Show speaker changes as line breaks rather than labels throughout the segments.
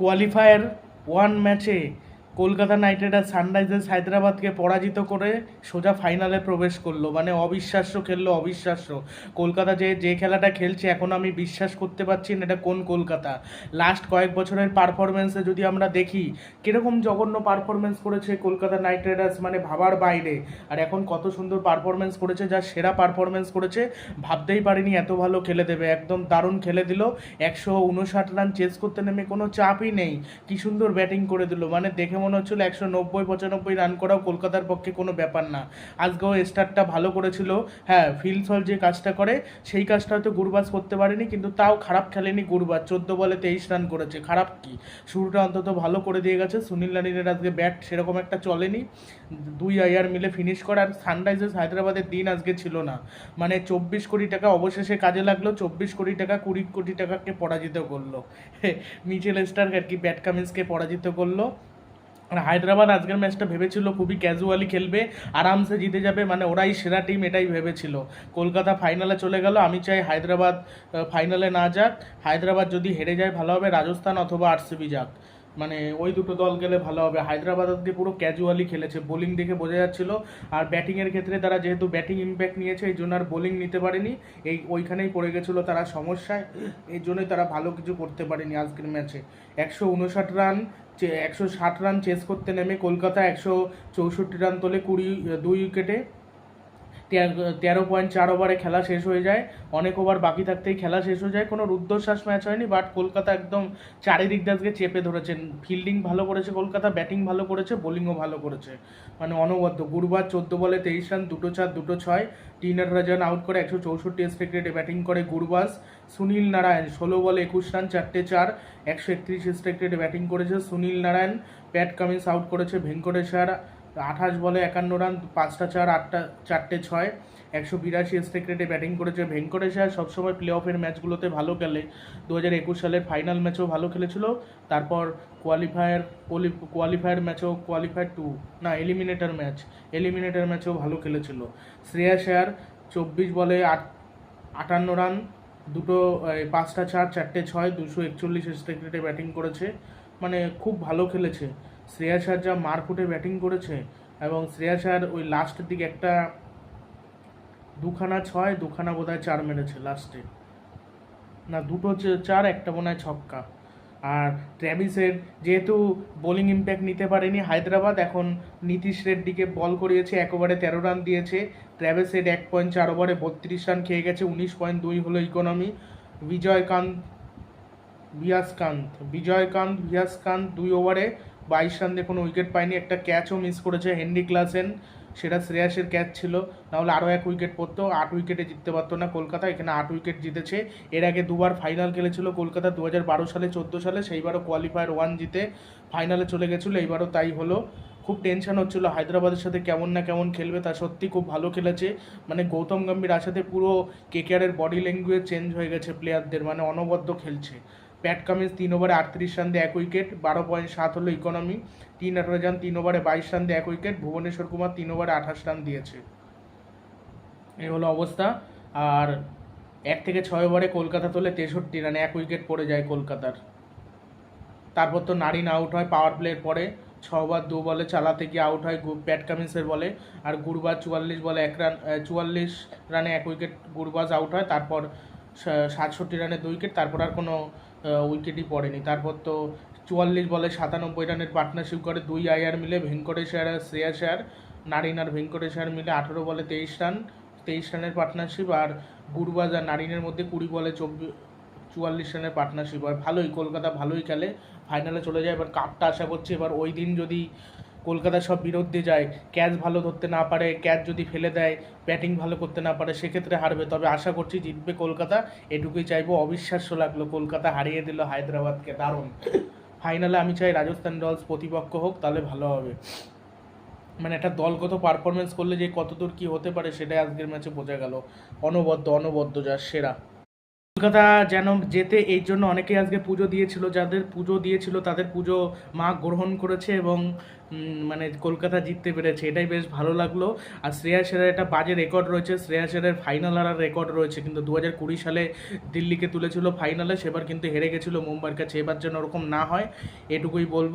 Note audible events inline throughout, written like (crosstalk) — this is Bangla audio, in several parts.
কোয়ালিফায়ার ওয়ান ম্যাচে কলকাতা নাইট রাইডার্স সানরাইজার্স হায়দ্রাবাদকে পরাজিত করে সোজা ফাইনালে প্রবেশ করল। মানে অবিশ্বাস্য খেললো, অবিশ্বাস্য। কলকাতা যে যে খেলাটা খেলছে, এখন আমি বিশ্বাস করতে পারছি না এটা কোন কলকাতা। লাস্ট কয়েক বছরের পারফরমেন্সে যদি আমরা দেখি, কীরকম জঘন্য পারফরমেন্স করেছে কলকাতা নাইট রাইডার্স মানে ভাবার বাইরে। আর এখন কত সুন্দর পারফরমেন্স করেছে, যা সেরা পারফরমেন্স করেছে, ভাবতেই পারিনি এত ভালো খেলে দেবে। একদম দারুণ খেলে দিল। একশো উনষাট রান চেস করতে নেমে কোনো চাপই নেই। কি সুন্দর ব্যাটিং করে দিল। মানে দেখে মনে হচ্ছিল একশো নব্বই, পঁচানব্বই রান করাও কলকাতার পক্ষে কোনো ব্যাপার না। আজকেও স্টার্টটা ভালো করেছিল। হ্যাঁ ফিল্ড সল যে কাজটা করে, সেই কাজটা হয়তো গুরবাজ করতে পারেনি, কিন্তু তাও খারাপ খেলেনি গুরবাজ চোদ্দ বলে তেইশ রান করেছে। খারাপ কি? শুরুটা অন্তত ভালো করে দিয়ে গেছে। সুনীল নারিনের আজকে ব্যাট সেরকম একটা চলেনি। দুই আইয়ার মিলে ফিনিশ করে আর সানরাইজার্স হায়দ্রাবাদের দিন আজকে ছিল না। মানে চব্বিশ কোটি টাকা অবশেষে কাজে লাগল। চব্বিশ কোটি টাকা, কুড়ি কোটি টাকাকে পরাজিত করল। (laughs) মিচেল স্টার্ক আর কি ব্যাট কামিন্সকে পরাজিত করল। হায়দ্রাবাদ আজকের ম্যাচটা ভেবেছিল খুবই ক্যাজুয়ালি খেলবে, আরামসে জিতে যাবে মানে ওরাই সেরা টিম এটাই ভেবেছিল। কলকাতা ফাইনালে চলে গেল, আমি চাই হায়দ্রাবাদ ফাইনালে না যাক। হায়দ্রাবাদ যদি হেরে যায় ভালো হবে, রাজস্থান অথবা আরসিবি যাক। মানে ওই দুটো দল গেলে ভালো হবে। হায়দ্রাবাদ আজকে পুরো ক্যাজুয়ালি খেলেছে বোলিং দেখে বোঝা যাচ্ছিল। আর ব্যাটিংয়ের ক্ষেত্রে তারা যেহেতু ব্যাটিং ইম্প্যাক্ট নিয়েছে, এই জন্য আর বোলিং নিতে পারেনি। এই ওইখানেই পড়ে গেছিল তারা সমস্যায়, এই জন্যই তারা ভালো কিছু করতে পারেনি আজকের ম্যাচে একশো উনষাট রান একশো ষাট রান চেস করতে নেমে কলকাতা একশো চৌষট্টি রান তোলে কুড়ি দুই উইকেটে তেরো- পয়েন্ট চার ওভারে খেলা শেষ হয়ে যায়। অনেক ওভার বাকি থাকতেই খেলা শেষ হয়ে যায়। কোনো রুদ্ধশ্বাস ম্যাচ হয়নি বাট কলকাতা একদম চারিদিক আজকে চেপে ধরেছেন ফিল্ডিং ভালো করেছে কলকাতা ব্যাটিং ভালো করেছে বোলিংও ভালো করেছে। মানে অনবদ্য। গুরুবার চোদ্দ বলে তেইশ রান দুটো চার, দুটো ছয়। টিনার রাজান আউট করে একশো চৌষট্টি স্ট্রাইক রেটে ব্যাটিং করে গুরবাজ সুনীল নারায়ণ ষোলো বলে একুশ রান চারটে চার। একশো একত্রিশ স্ট্রাইক রেটে ব্যাটিং করেছে Sunil Narine. Pat Cummins out করেছে ভেঙ্কটেশ্বর। আঠাশ বলে একান্ন রান, পাঁচটা চার, আটটা, চারটে ছয়, একশো বিরাশি স্ট্রাইক রেটে ব্যাটিং করেছে ভেঙ্কটেশ্বর সবসময় প্লে অফের ম্যাচগুলোতে ভালো খেলে। দু হাজার একুশ সালের ফাইনাল ম্যাচেও ভালো খেলেছিল, তারপর কোয়ালিফায়ার কোয়ালিফায়ার ম্যাচেও কোয়ালিফায়ার টু না এলিমিনেটর ম্যাচ এলিমিনেটর ম্যাচেও ভালো খেলেছিল। শ্রেয়া শেয়ার চব্বিশ বলে আট, আটান্ন রান, দুটো পাঁচটা চার, চারটে ছয়, দুশো একচল্লিশ স্ট্রাইক রেটে ব্যাটিং করেছে। মানে খুব ভালো খেলেছে। শ্রেয়া শাহ যা মারকুটে ব্যাটিং করেছে এবং শ্রেয়া শাহর ওই লাস্টের দিকে একটা দুখানা ছয়, দুখানা বোধহয় চার মেরেছে লাস্টে না, দুটো চার, একটা মনে হয় ছক্কা। আর ট্র্যাভিসের যেহেতু বোলিং ইম্প্যাক্ট নিতে পারেনি হায়দ্রাবাদ, এখন নীতিশ রেড্ডিকে বল করিয়েছে এক ওভারে তেরো রান দিয়েছে। ট্র্যাভিস হেড এক পয়েন্ট চার ওভারে বত্রিশ রান খেয়ে গেছে, উনিশ পয়েন্ট দুই হলো ইকোনমি বিজয়কান্ত ভিয়াসকান্ত বিজয়কান্ত ভিয়াসকান্ত দুই ওভারে বাইশ রান কোনো উইকেট পায়নি। একটা ক্যাচও মিস করেছে হেনরি ক্লাসেন। সেটা শ্রেয়াসের ক্যাচ ছিল। নাহলে আরও এক উইকেট পড়তো। আট উইকেটে জিততে পারতো না কলকাতা। এখানে আট উইকেট জিতেছে। এর আগে দুবার ফাইনাল খেলেছিল কলকাতা দু হাজার বারো সালে, চোদ্দ সালে। সেইবারও কোয়ালিফায়ার ওয়ান জিতে ফাইনালে চলে গেছিল। এইবারও তাই হলো। খুব টেনশন হচ্ছিল হায়দ্রাবাদের সাথে কেমন না কেমন খেলবে। তা সত্যি খুব ভালো খেলেছে। মানে গৌতম গম্ভীর আসাতে পুরো কেকেআরের বডি ল্যাঙ্গুয়েজ চেঞ্জ হয়ে গেছে প্লেয়ারদের মানে অনবদ্য খেলছে। প্যাট কামিন্স তিন ওভারে আটত্রিশ রান দিয়ে এক উইকেট, বারো পয়েন্ট সাত হলো ইকোনমি তিন রান, তিন ওভারে বাইশ রান দিয়ে এক উইকেট, ভুবনেশ্বর কুমার তিন ওভারে আঠাশ রান দিয়েছে। এই হলো অবস্থা। আর এক থেকে ছয় ওভারে কলকাতা তোলে তেষট্টি রান, এক উইকেট পড়ে যায় কলকাতার। তারপর তো নারিন আউট হয় পাওয়ার প্লের পরে। ছ ওভার, দু বলে চালাতে গিয়ে আউট হয় প্যাট কামিন্সের বলে। আর গুরবাজ চুয়াল্লিশ বলে এক রান চুয়াল্লিশ রানে এক উইকেট গুরবাজ আউট হয়। তারপর সাতষট্টি রানে দুই উইকেট, তারপর আর কোনো উইকেটই পড়েনি। তারপর তো চুয়াল্লিশ বলে সাতানব্বই রানের পার্টনারশিপ করে দুই আয়ার মিলে ভেঙ্কটেশ আর শ্রেয়া শেয়ার নারিন আর ভেঙ্কটেশ আর মিলে আঠেরো বলে তেইশ রান, তেইশ রানের পার্টনারশিপ আর গুরবাজ আর নারিনের মধ্যে কুড়ি বলে চব্বিশ চুয়াল্লিশ রানের পার্টনারশিপ আর ভালোই, কলকাতা ভালোই খেলে। ফাইনালে চলে যায়, এবার কাপটা আশা করছি এবার ওই দিন যদি কলকাতা সব বিরুদ্ধে যায় ক্যাচ ভালো ধরতে না পারে ক্যাচ যদি ফেলে দেয় ব্যাটিং ভালো করতে না পারে, সেক্ষেত্রে হারবে। তবে আশা করছি জিতবে কলকাতা, এটুকুই চাইব। অবিশ্বাস্য লাগল, কলকাতা হারিয়ে দিল হায়দ্রাবাদকে, দারুণ। ফাইনালে আমি চাই রাজস্থান রয়্যালস প্রতিপক্ষ হোক, তাহলে ভালো হবে। মানে একটা দলগত পারফরমেন্স করলে যে কতদূর কি হতে পারে, সেটাই আজকের ম্যাচে বোঝা গেল। অনবদ্য অনবদ্য যা, সেরা। কলকাতা যেন যেতে এই জন্য অনেকেই আজকে পুজো দিয়েছিল, যাদের পুজো দিয়েছিল তাদের পুজো মা গ্রহণ করেছে এবং মানে কলকাতা জিততে পেরেছে। এটাই বেশ ভালো লাগল। আর শ্রেয়া সেরের একটা বাজে রেকর্ড রয়েছে। শ্রেয়া সেরের ফাইনাল হারার রেকর্ড রয়েছে। কিন্তু দু হাজার কুড়ি সালে দিল্লিকে তুলেছিল ফাইনালে সেবার কিন্তু হেরে গেছিল মুম্বাইয়ের কাছে। এবার যেন ওরকম না হয়, এটুকুই বলব।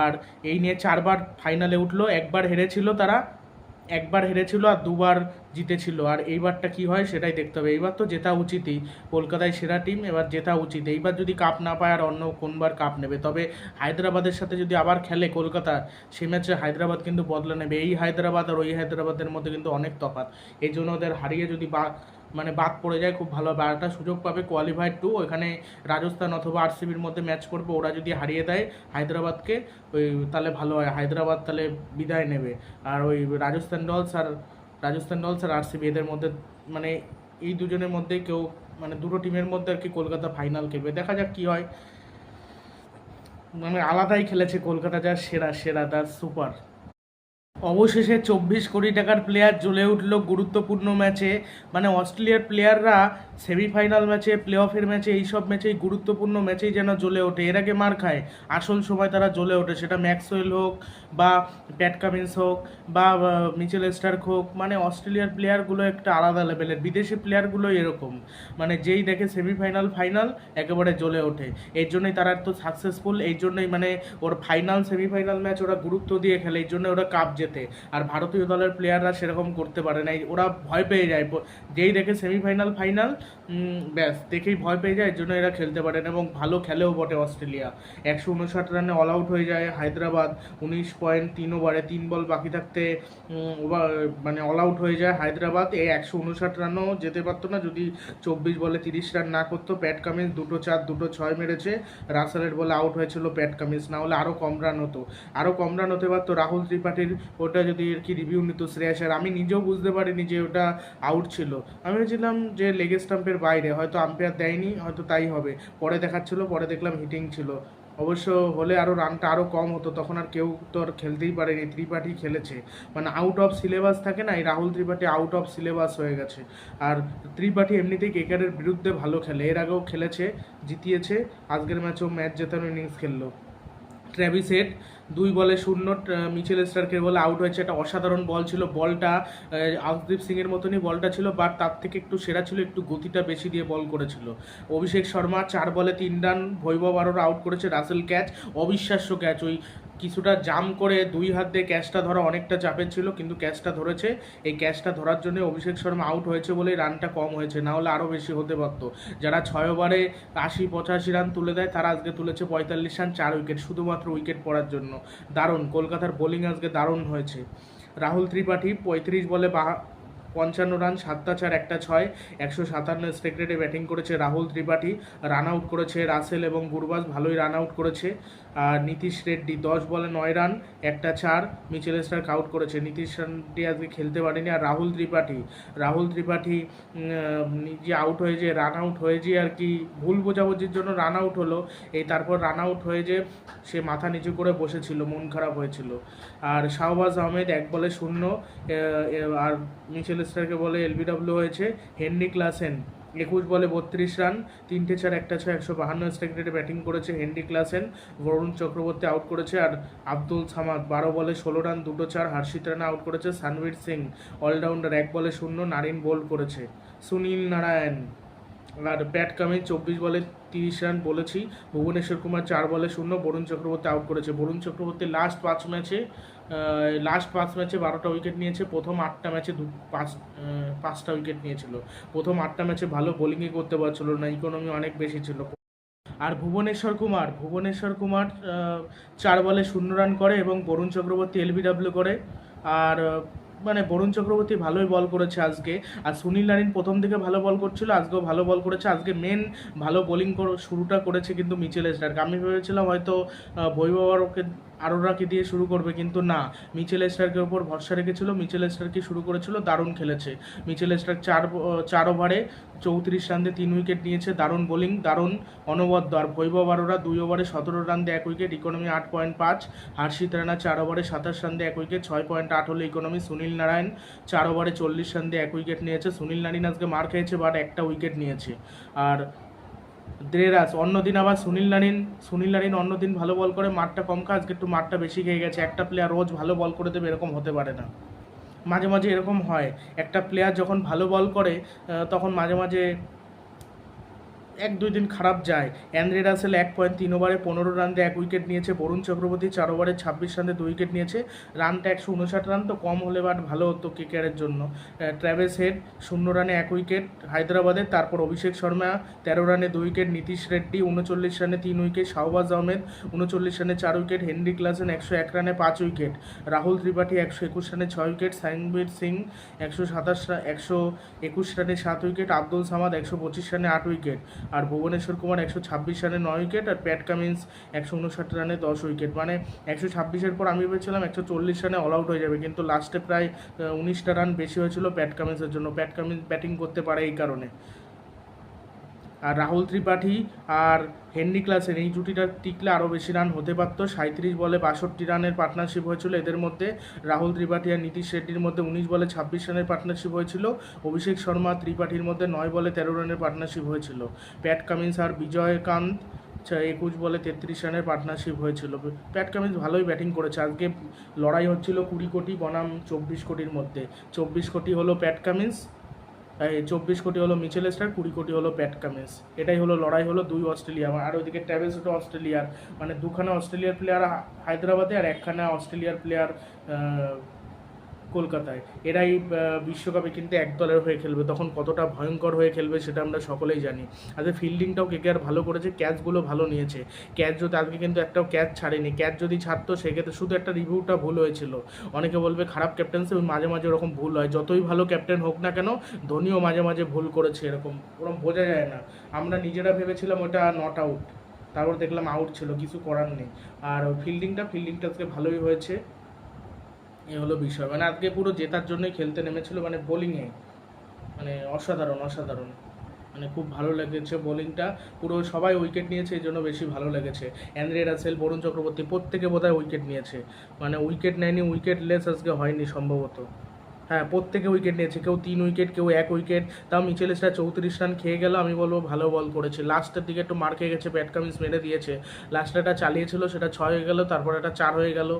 আর এই নিয়ে চারবার ফাইনালে উঠল। একবার হেরেছিল তারা। একবার হেরেছিল আর দুবার জিতেছিল। আর এইবারটা কি হয় সেটাই দেখতে হবে। এইবার তো জেতা উচিতই। কলকাতায় সেরা টিম এবার জেতা উচিত। এইবার যদি কাপ না পায় আর অন্য কোনবার কাপ নেবে? তবে হায়দ্রাবাদের সাথে যদি আবার খেলে কলকাতা, সে ম্যাচে হায়দ্রাবাদ কিন্তু বদলে নেবে। এই হায়দ্রাবাদ আর ওই হায়দ্রাবাদের মধ্যে কিন্তু অনেক তফাৎ। এই জন্য ওদের হারিয়ে যদি বা মানে বাদ পড়ে যায় খুব ভালো। একটা সুযোগ পাবে কোয়ালিফাইড টু ওইখানে রাজস্থান অথবা আরসিবির মধ্যে ম্যাচ করবে। ওরা যদি হারিয়ে দেয় হায়দ্রাবাদকে, ওই তাহলে ভালো হয়। হায়দ্রাবাদ তাহলে বিদায় নেবে। আর ওই রাজস্থান ডলস আর রাজস্থান ডলস আর আরসিবি এদের মধ্যে মানে এই দুজনের মধ্যে কেউ মানে দুটো টিমের মধ্যে আর কি কলকাতা ফাইনাল খেলবে। দেখা যাক কি হয়। মানে আলাদাই খেলেছে কলকাতা, যা সেরা সেরা, তার সুপার অবশেষে চব্বিশ কোটি টাকার প্লেয়ার জ্বলে উঠল গুরুত্বপূর্ণ ম্যাচে মানে অস্ট্রেলিয়ার প্লেয়াররা সেমিফাইনাল ম্যাচে প্লে অফের ম্যাচে, এইসব ম্যাচেই গুরুত্বপূর্ণ ম্যাচেই যেন জ্বলে ওঠে। এর আগে মার খায়, আসল সময় তারা জ্বলে ওঠে। সেটা ম্যাক্সওয়েল হোক বা প্যাট কামিন্স হোক বা মিচেল স্টার্ক হোক মানে অস্ট্রেলিয়ার প্লেয়ারগুলো একটা আলাদা লেভেলের। বিদেশি প্লেয়ারগুলো এরকম। মানে যেই দেখে সেমিফাইনাল, ফাইনাল, একেবারে জ্বলে ওঠে। এর জন্যই তারা এত সাকসেসফুল এই জন্যই মানে ওর ফাইনাল সেমিফাইনাল ম্যাচ ওরা গুরুত্ব দিয়ে খেলে এই জন্য ওরা কাপ জেতে। আর ভারতীয় দলের প্লেয়াররা সেরকম করতে পারে না। ওরা ভয় পেয়ে যায়। যেই দেখে সেমিফাইনাল, ফাইনাল ব্যাস, দেখেই ভয় পেয়ে যায় এর জন্য এরা খেলতে পারেন এবং ভালো খেলেও বটে অস্ট্রেলিয়া। একশো উনষাট রানে অল আউট হয়ে যায় হায়দ্রাবাদ, উনিশ পয়েন্ট তিন ওভারে তিন বল বাকি থাকতে মানে অল আউট হয়ে যায় হায়দ্রাবাদ। এই একশো উনষাট রানও যেতে পারতো না, যদি চব্বিশ বলে তিরিশ রান না করতো। প্যাট কামিন্স দুটো চার, দুটো ছয় মেরেছে। রাসেলের বলে আউট হয়েছিল প্যাট কামিন্স, না হলে আরও কম রান হতো। আরও কম রান হতে পারতো রাহুল ত্রিপাঠীর, ওটা যদি আর কি রিভিউ নিত শ্রেয়াসের আমি নিজেও বুঝতে পারিনি যে ওটা আউট ছিল। আমি ভেবেছিলাম যে লেগ স্টাম্পের বাইরে। হয়তো আম্পায়ার দেয়নি, হয়তো তাই হবে। পরে দেখাচ্ছিল, পরে দেখলাম হিটিং ছিল। অবশ্য হলে আরও রানটা আরও কম হতো, তখন আর কেউ তো আর খেলতেই পারেনি, ত্রিপাঠী খেলেছে। মানে আউট অফ সিলেবাস থাকে না, এই Rahul Tripathi out of syllabus হয়ে গেছে। আর ত্রিপাঠী এমনিতেই কেকারের বিরুদ্ধে ভালো খেলে। এর আগেও খেলেছে, জিতিয়েছে, আজকের ম্যাচেও ম্যাচ জেতানো ইনিংস খেললো। ট্র্যাভিস হেড দুই বলে শূন্য মিচেল স্টার্কের বলে আউট হয়েছে। একটা অসাধারণ বল ছিল, বলটা আউসদীপ সিংয়ের মতনই বলটা ছিল বাট তার থেকে একটু সেরা ছিল, একটু গতিটা বেশি দিয়ে বল করেছিল। অভিষেক শর্মা চার বলে তিন রান ভৈবব আরও আউট করেছে রাসেল ক্যাচ, অবিশ্বাস্য ক্যাচ। ওই কিছুটা জাম করে দুই হাত দিয়ে ক্যাচটা ধরা অনেকটা চাপের ছিল, কিন্তু ক্যাচটা ধরেছে। এই ক্যাচটা ধরার জন্য অভিষেক শর্মা আউট হয়েছে বলেই রানটা কম হয়েছে, না হলে আরও বেশি হতে পারতো। যারা ছয় ওভারে আশি পঁচাশি রান তুলে দেয়, তারা আজকে তুলেছে পঁয়তাল্লিশ রান, চার উইকেট, শুধুমাত্র উইকেট পড়ার জন্য। দারুণ, কলকাতার বোলিং আজকে দারুণ হয়েছে। রাহুল ত্রিপাঠী পঁয়ত্রিশ বলে বা পঞ্চান্ন রান, সাতটা চার, একটা ছয়, একশো সাতান্ন স্ট্রাইক ব্যাটিং করেছে রাহুল ত্রিপাঠী। রান আউট করেছে রাসেল এবং গুরবাজ ভালোই রান আউট করেছে। নীতিশ রেড্ডি দশ বলে নয় রান, একটা চার। মিচেল স্টার্ক আউট করেছে। নীতিশ রেড্ডি আজকে খেলতে পারেনি। আর রাহুল ত্রিপাঠী রাহুল ত্রিপাঠী নিজে আউট হয়ে যে রান আউট হয়ে যে আর কি, ভুল বোঝাবুঝির জন্য রান আউট হলো। এই তারপর রান আউট হয়ে যে সে মাথা নিচু করে বসেছিল, মন খারাপ হয়েছিল। আর শাহবাজ আহমেদ এক বলে শূন্য আর মিচেল স্টারকে বলে এলবিডব্লিউ হয়েছে। হেনরি ক্লাসেন একুশ বলে বত্রিশ রান, তিনটে চার, একটা ছয়, একশো বাহান্ন স্ট্রাইক রেটে ব্যাটিং করেছে Heinrich Klaasen. Varun Chakravarthy out করেছে আর আব্দুল সামাদ বারো বলে ষোলো রান, দুটো চার, হার্ষিত রানে আউট করেছে সানবীর সিং। অলরাউন্ডার এক বলে শূন্য, নারিন বোল্ড করেছে। সুনীল নারায়ণ আর প্যাট কামিন চব্বিশ বলে তিরিশ রান বলেছি। ভুবনেশ্বর কুমার চার বলে শূন্য, বরুণ চক্রবর্তী আউট করেছে। বরুণ চক্রবর্তী লাস্ট পাঁচ ম্যাচে লাস্ট পাঁচ ম্যাচে বারোটা উইকেট নিয়েছে, প্রথম আটটা ম্যাচে দু, পাঁচ পাঁচটা উইকেট নিয়েছিল। প্রথম আটটা ম্যাচে ভালো বোলিংই করতে পারছিল না ইকোনমি অনেক বেশি ছিল। আর ভুবনেশ্বর কুমার ভুবনেশ্বর কুমার চার বলে শূন্য রান করে এবং বরুণ চক্রবর্তী এলবিডব্লিউ করে। আর মানে বরুণ চক্রবর্তী ভালোই বল করেছে আজকে। আর সুনীল নারিন প্রথম দিকে ভালো বল করছিল, আজকেও ভালো বল করেছে। আজকে মেন ভালো বোলিং শুরুটা করেছে কিন্তু মিচেল স্টার্ক আমি ভেবেছিলাম হয়তো ওকে আরোরাকে দিয়ে শুরু করবে, কিন্তু না। মিচেল স্টার্কের ওপর ভরসা রেখেছিল, মিচেল স্টার্কই শুরু করেছিল? দারুণ খেলেছে। মিচেল স্টার্ক চার চার ওভারে চৌত্রিশ রান দিয়ে তিন উইকেট নিয়েছে। দারুণ বোলিং, দারুণ অনবদ্য আর বৈভব আরোরা দুই ওভারে সতেরো রান দিয়ে এক উইকেট, ইকোনমি আট পয়েন্ট পাঁচ। হার্ষিত রানা চার ওভারে সাতাশ রান দিয়ে এক উইকেট, ছয় পয়েন্ট আট হলো ইকোনমি। সুনীল নারায়ণ চার ওভারে চল্লিশ রান দিয়ে এক উইকেট নিয়েছে। সুনীল নারিন আজকে মার খেয়েছে, বাট একটা উইকেট নিয়েছে। আর দ্রেরাস অন্যদিন আবার সুনীল নারিন সুনীল নারিন অন্যদিন ভালো বল করে, মাঠটা কম খায় আজকে একটু মাঠটা বেশি খেয়ে গেছে। একটা প্লেয়ার রোজ ভালো বল করে দেবে, এরকম হতে পারে না। মাঝে মাঝে এরকম হয়। একটা প্লেয়ার যখন ভালো বল করে তখন মাঝে মাঝে এক দুই দিন খারাপ যায়। অ্যান্দ্রে রাসেল এক পয়েন্ট তিন ওভারে পনেরো রান দিয়ে এক উইকেট নিয়েছে, বরুণ চক্রবর্তী চার ওভারে ছাব্বিশ রান দিয়ে দুই উইকেট নিয়েছে। রানটা একশো উনষাট রান তো কম হলে বাট ভালো হতো কেকেআরের জন্য। ট্র্যাভেস হেড শূন্য রানে এক উইকেট হায়দ্রাবাদের তারপর অভিষেক শর্মা তেরো রানে দুই উইকেট, নীতিশ রেড্ডি উনচল্লিশ রানে তিন উইকেট, শাহবাজ আহমেদ উনচল্লিশ রানে চার উইকেট হেনরি ক্লাসেন একশো এক রানে পাঁচ উইকেট, রাহুল ত্রিপাঠী একশো একুশ রানে ছয় উইকেট, সাইনবীর সিং একশো সাতাশ একশো একুশ রানে সাত উইকেট, আব্দুল সামাদ একশো পঁচিশ রানে আট উইকেট। আর ভুবনেশ্বর কুমার একশো ছাব্বিশ রানে নয় উইকেট আর প্যাট কামিন্স একশো উনষাট রানে দশ উইকেট। মানে একশো ছাব্বিশের পর আমি ভেবেছিলাম একশো চল্লিশ রানে অল আউট হয়ে যাবে, কিন্তু লাস্টে প্রায় উনিশটা রান বেশি হয়েছিল প্যাট কামিন্সের জন্য। প্যাট কামিন্স ব্যাটিং করতে পারে এই কারণে। আর রাহুল ত্রিপাঠী আর হেনরি ক্লাসের এই জুটিটা টিকলে আরও বেশি রান হতে পারতো। সাঁত্রিশ বলে বাষট্টি রানের পার্টনারশিপ হয়েছিল এদের মধ্যে। রাহুল ত্রিপাঠী আর নীতিশ শেট্টির মধ্যে উনিশ বলে ছাব্বিশ রানের পার্টনারশিপ হয়েছিল। অভিষেক শর্মা ত্রিপাঠীর মধ্যে নয় বলে তেরো রানের পার্টনারশিপ হয়েছিল। প্যাট কামিন্স আর বিজয়কান্ত একুশ বলে তেত্রিশ রানের পার্টনারশিপ হয়েছিল। প্যাট কামিন্স ভালোই ব্যাটিং করেছে। আজকে লড়াই হচ্ছিল কুড়ি কোটি, বনাম চব্বিশ কোটির মধ্যে। চব্বিশ কোটি হলো প্যাট কামিন্স। চব্বিশ কোটি হলো মিচেল স্টার, কুড়ি কোটি হলো প্যাট কামিন্স। এটাই হলো, লড়াই হলো দুই অস্ট্রেলিয়া। আর ওইদিকে ট্যাভেল ওটা অস্ট্রেলিয়ার। মানে দুখানা অস্ট্রেলিয়ার প্লেয়ার হায়দ্রাবাদে আর একখানা অস্ট্রেলিয়ার প্লেয়ার কলকাতায়। এরাই বিশ্বকাপে কিন্তু একদলের হয়ে খেলবে। তখন কতটা ভয়ঙ্কর হয়ে খেলবে সেটা আমরা সকলেই জানি। আজকে ফিল্ডিংটাও কে আর ভালো করেছে ক্যাচগুলো ভালো নিয়েছে। ক্যাচ যদি আজকে কিন্তু একটাও ক্যাচ ছাড়েনি ক্যাচ যদি ছাড়তো, সেক্ষেত্রে শুধু একটা রিভিউটা ভুল হয়েছিল। অনেকে বলবে খারাপ ক্যাপ্টেন্সি মাঝে মাঝে ওরকম ভুল হয়। যতই ভালো ক্যাপ্টেন হোক না কেন, ধোনিও মাঝে মাঝে ভুল করেছে এরকম। ওরকম বোঝা যায় না। আমরা নিজেরা ভেবেছিলাম ওটা নট আউট তারপর দেখলাম আউট ছিল, কিছু করার নেই। আর ফিল্ডিংটা ফিল্ডিংটা আজকে ভালোই হয়েছে। এ হলো বিষয়। মানে আজকে পুরো জেতার জন্যই খেলতে নেমেছিল মানে বোলিংয়ে মানে অসাধারণ অসাধারণ। মানে খুব ভালো লেগেছে বোলিংটা পুরো সবাই উইকেট নিয়েছে, এই জন্য বেশি ভালো লেগেছে। অ্যান্দ্রে রাসেল, বরুণ চক্রবর্তী প্রত্যেকে বোধহয় উইকেট নিয়েছে। মানে উইকেট নেয়নি উইকেট লেস আজকে হয়নি সম্ভবত। হ্যাঁ প্রত্যেকে উইকেট নিয়েছে। কেউ তিন উইকেট কেউ এক উইকেট তাও মিচেল স্টার চৌত্রিশ রান খেয়ে গেল, আমি বলব ভালো বল করেছে। লাস্টের দিকে একটু মার খেয়ে গেছে ব্যাট কামিন্স মেরে দিয়েছে। লাস্টে একটা চালিয়েছিল, সেটা ছয় হয়ে গেল, তারপর একটা চার হয়ে গেল।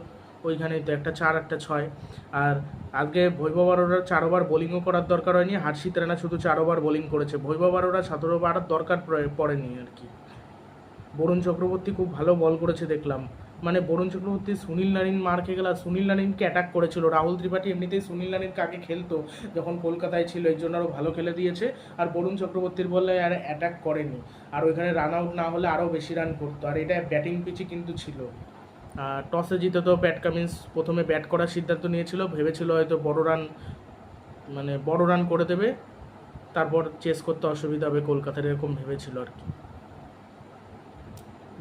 ওইখানেই তো একটা চার, একটা ছয়। আর আজকে ভৈভব আরোরা চার ওভার বোলিংও করার দরকার হয়নি হার্ষিত রানা শুধু চার ওভার বোলিং করেছে। ভৈভব আরোরা সতেরো ওভার দরকার পড়ে- পড়েনি আর কি। বরুণ চক্রবর্তী খুব ভালো বল করেছে দেখলাম। মানে বরুণ চক্রবর্তী সুনীল নারিন মার খেয়ে সুনীল নারিনকে অ্যাটাক করেছিল। রাহুল ত্রিপাঠী এমনিতেই সুনীল নারিন কাকে খেলতো, যখন কলকাতায় ছিল এই জন্য আরও ভালো খেলে দিয়েছে। আর বরুণ চক্রবর্তীর বলে আর অ্যাটাক করেনি। আর ওইখানে রান আউট না হলে আরও বেশি রান করতো। আর এটা ব্যাটিং পিচই কিন্তু ছিল। টসে জিতে তো প্যাট কামিন্স প্রথমে ব্যাট করার সিদ্ধান্ত নিয়েছিল, ভেবেছিল হয়তো বড় রান মানে বড় রান করে দেবে। তারপর চেস করতে অসুবিধা হবে কলকাতার, এরকম ভেবেছিল আর কি।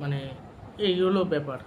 মানে এই হলো ব্যাপার।